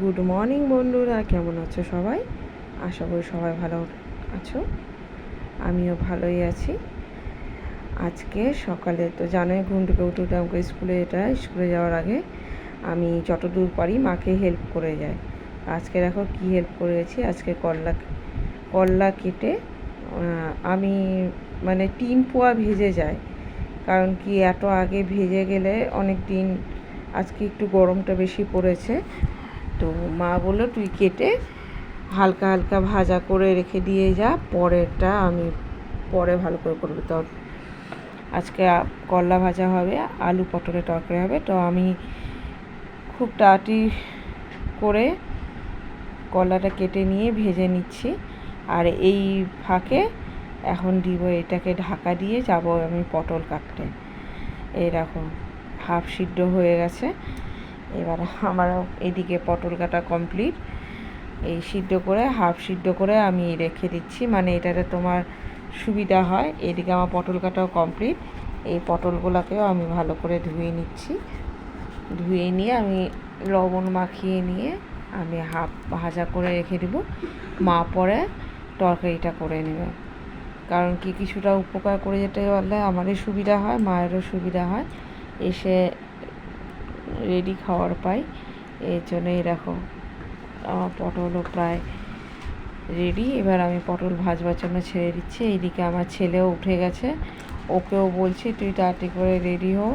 Good morning বন্ধুরা। কেমন আছো সবাই? আশা করি সবাই ভালো আছো। আমিও ভালোই আছি। আজকে সকালে তো জানোই, ঘুম থেকে উঠে উঠে আমাকে স্কুলে এটা, স্কুলে যাওয়ার আগে আমি যতদূর পারি মাকে হেল্প করে যাই। আজকে দেখো কি হেল্প করেছি আজকে করলা করলা কেটে আমি মানে টিন পোয়া ভেজে যায় কারণ কি, এত আগে ভেজে গেলে অনেক দিন আজকে একটু গরমটা বেশি পড়েছে। তো মা বলল, তুই কেটে হালকা হালকা ভাজা করে রেখে দিয়ে যা, পরেরটা আমি পরে ভালো করে করব। তো আজকে করলা ভাজা হবে, আলু পটলের তরকারি হবে। তো আমি খুব তাড়াতাড়ি করে কলাটা কেটে নিয়ে ভেজে নিচ্ছি। আর এই ফাঁকে এখন দিব, এটাকে ঢাকা দিয়ে যাব আমি পটল কাটতে। এই হাফ সিদ্ধ হয়ে গেছে। এবার আমার এদিকে পটল কাটা কমপ্লিট এই সিদ্ধ করে হাফ সিদ্ধ করে আমি রেখে দিচ্ছি। মানে এটাতে তোমার সুবিধা হয়। এদিকে আমার পটল কাটাও কমপ্লিট এই পটলগুলোকেও আমি ভালো করে ধুয়ে নিচ্ছি। ধুয়ে নিয়ে আমি লবণ মাখিয়ে নিয়ে আমি হাফ ভাজা করে রেখে দেবো। মা পরে তরকারিটা করে নেবে। কারণ কি কিছুটা উপকার করে যেতে পারলে আমারই সুবিধা হয়, মায়েরও সুবিধা হয়। এসে রেডি খাওয়ার পাই। এর জন্য এরকম আমার পটলও প্রায় রেডি এবার আমি পটল ভাজবার জন্য ছেড়ে দিচ্ছি। এইদিকে আমার ছেলেও উঠে গেছে। ওকেও বলছি, তুই তাড়াতাড়ি করে রেডি হো।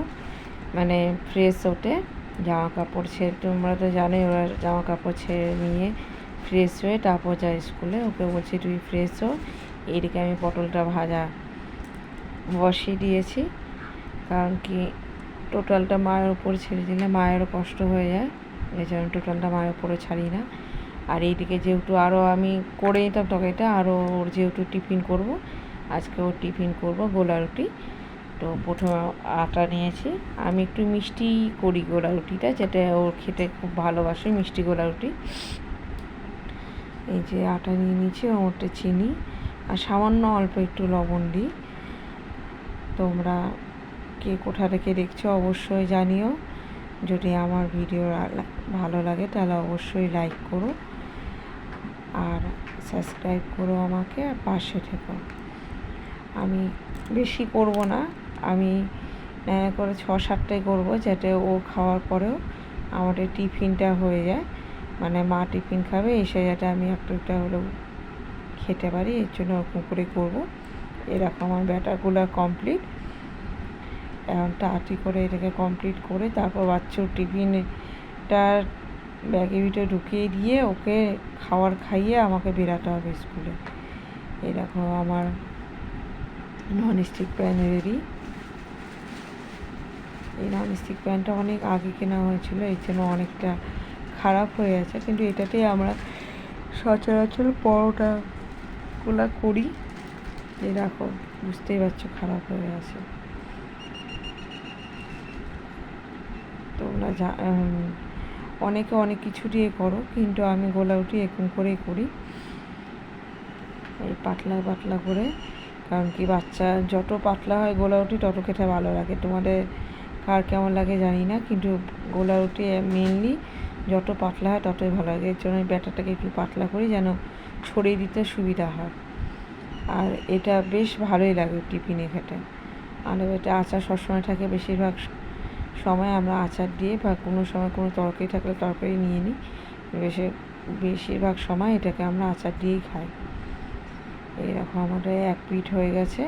মানে ফ্রেশ ওঠে। জামা কাপড় ছেড়ে তোমরা তো জানোই, ওরা জামা কাপড় ছেড়ে নিয়ে ফ্রেশ হয়ে তারপর যায় স্কুলে ওকে বলছি, তুই ফ্রেশ হো। এইদিকে আমি পটলটা ভাজা বসিয়ে দিয়েছি। কারণ কি টোটালটা মায়ের উপরে ছেড়ে দিলে মায়েরও কষ্ট হয়ে যায়। এই জন্য টোটালটা মায়ের উপরে ছাড়ি না। আর এইদিকে যেহেতু আরও আমি করে নিতাম তরকারিটা আরও ওর যেহেতু টিফিন করব, আজকে ওর টিফিন করব গোলা রুটি। তো প্রথমে আটা নিয়েছি। আমি একটু মিষ্টি করি গোলা রুটিটা, যেটা ওর খেতে খুব ভালোবাসে, মিষ্টি গোলা রুটি। এই যে আটা নিয়ে নিয়েছি ওরটা চিনি। আর সামান্য অল্প একটু লবণ দিই। তোমরা কে কোথা থেকে দেখছ অবশ্যই জানিও। যদি আমার ভিডিও ভালো লাগে তাহলে অবশ্যই লাইক করো আর সাবস্ক্রাইব করো আমাকে আর পাশে থেকো। আমি বেশি করব না, আমি করে ছ সাতটাই করব যাতে ও খাওয়ার পরেও আমাদের টিফিনটা হয়ে যায়। মানে মা টিফিন খাবে, এসে যাতে আমি একটা একটা হলেও খেতে পারি, এর জন্য ওরকম করে করব। এরকম আমার ব্যাটারগুলো কমপ্লিট তাড়াতাড়ি করে এটাকে কমপ্লিট করে তারপর বাচ্চার টিফিনটা ব্যাগে ভিতরে ঢুকিয়ে দিয়ে ওকে খাওয়ার খাইয়ে আমাকে বেরাতে হবে স্কুলে এরকম আমার নন স্টিক প্যান রেডি এই নন স্টিক প্যানটা অনেক আগে কেনা হয়েছিল, এর জন্য অনেকটা খারাপ হয়ে আছে, কিন্তু এটাতেই আমরা সচরাচর পরোটাগুলো করি। দেখো, বুঝতেই পারছ খারাপ হয়ে আছে। তোমরা অনেকে অনেক কিছু দিয়ে করো, কিন্তু আমি গোলা উঠি এরকম করেই করি। এই পাতলা পাতলা করে, কারণ কি বাচ্চা যত পাতলা হয় গোলা রুটি তত খেতে ভালো লাগে। তোমাদের কার কেমন লাগে জানি না, কিন্তু গোলা রুটি মেনলি যত পাতলা হয় ততই ভালো লাগে। এর জন্য ব্যাটারটাকে একটু পাতলা করি যেন ছড়িয়ে দিতে সুবিধা হয়। আর এটা বেশ ভালোই লাগে টিফিনে খেতে। আর এটা আচার সবসময় থাকে বেশিরভাগ সময় আমরা আচার দিয়ে বা কোনো সময় কোনো তরকারি থাকলে তরকারি নিয়ে নিই। বেশি, বেশিরভাগ সময় এটাকে আমরা আচার দিয়েই খাই। এইরকম আমাদের এক পিঠ হয়ে গেছে,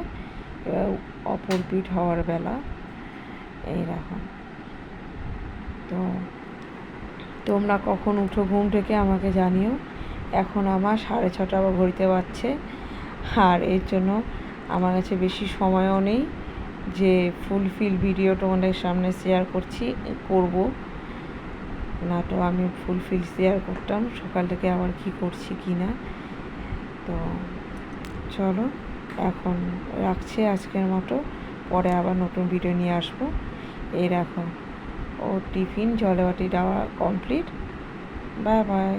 এবার অপর পিঠ হওয়ার বেলা, এইরকম। তো, তোমরা কখন উঠো ঘুম থেকে আমাকে জানিও। এখন আমার সাড়ে ছটা ঘড়িতে পারছে আর এর জন্য আমার কাছে বেশি সময়ও নেই। যে ফুলফিল ভিডিও তোমাদের সামনে শেয়ার করছি, করব। না তো আমি ফুলফিল শেয়ার করতাম, সকাল থেকে আবার কি করছি কি না। তো চলো, এখন রাখছি আজকের মতো, পরে আবার নতুন ভিডিও নিয়ে আসব। এই রাখো ও টিফিন জলে বাটি দেওয়া কমপ্লিট বাই বাই